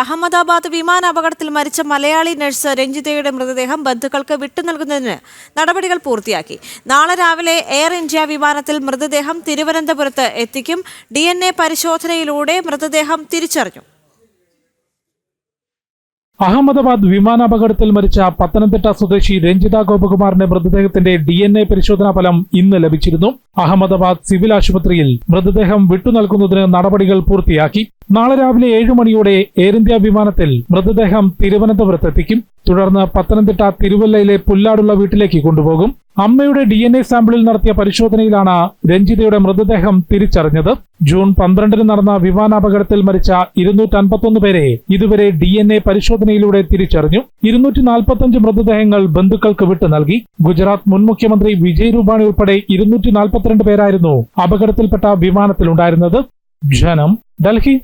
അഹമ്മദാബാദ് വിമാന അപകടത്തിൽ മരിച്ച മലയാളി നഴ്സ് രഞ്ജിതയുടെ മൃതദേഹം ബന്ധുക്കൾക്ക് വിട്ടുനൽകുന്നതിന് നടപടികൾ പൂർത്തിയാക്കി. നാളെ രാവിലെ എയർ ഇന്ത്യ വിമാനത്തിൽ മൃതദേഹം തിരുവനന്തപുരത്ത് എത്തിക്കും. ഡി പരിശോധനയിലൂടെ മൃതദേഹം തിരിച്ചറിഞ്ഞു. അഹമ്മദാബാദ് വിമാനാപകടത്തിൽ മരിച്ച പത്തനംതിട്ട സ്വദേശി രഞ്ജിത ഗോപകുമാറിന്റെ മൃതദേഹത്തിന്റെ ഡി എൻ എ പരിശോധനാ ഫലം ഇന്ന് ലഭിച്ചിരുന്നു. അഹമ്മദാബാദ് സിവിൽ ആശുപത്രിയിൽ മൃതദേഹം വിട്ടുനൽകുന്നതിന് നടപടികൾ പൂർത്തിയാക്കി. നാളെ രാവിലെ ഏഴ് മണിയോടെ എയർ ഇന്ത്യ വിമാനത്തിൽ മൃതദേഹം തിരുവനന്തപുരത്ത് എത്തിക്കും തുടർന്ന് പത്തനംതിട്ട തിരുവല്ലയിലെ പുല്ലാടുള്ള വീട്ടിലേക്ക് കൊണ്ടുപോകും. അമ്മയുടെ ഡി എൻ എ സാമ്പിളിൽ നടത്തിയ പരിശോധനയിലാണ് രഞ്ജിതയുടെ മൃതദേഹം തിരിച്ചറിഞ്ഞത്. ജൂൺ പന്ത്രണ്ടിന് നടന്ന വിമാനാപകടത്തിൽ മരിച്ച ഇരുന്നൂറ്റി അൻപത്തൊന്ന് പേരെ ഇതുവരെ ഡി എൻ എ പരിശോധനയിലൂടെ തിരിച്ചറിഞ്ഞു. ഇരുന്നൂറ്റി നാൽപ്പത്തഞ്ച് മൃതദേഹങ്ങൾ ബന്ധുക്കൾക്ക് വിട്ടു നൽകി. ഗുജറാത്ത് മുൻ മുഖ്യമന്ത്രി വിജയ് രൂപാണി ഉൾപ്പെടെ ഇരുന്നൂറ്റി നാൽപ്പത്തിരണ്ട് പേരായിരുന്നു അപകടത്തിൽപ്പെട്ട വിമാനത്തിലുണ്ടായിരുന്നത്. ജനം ഡൽഹി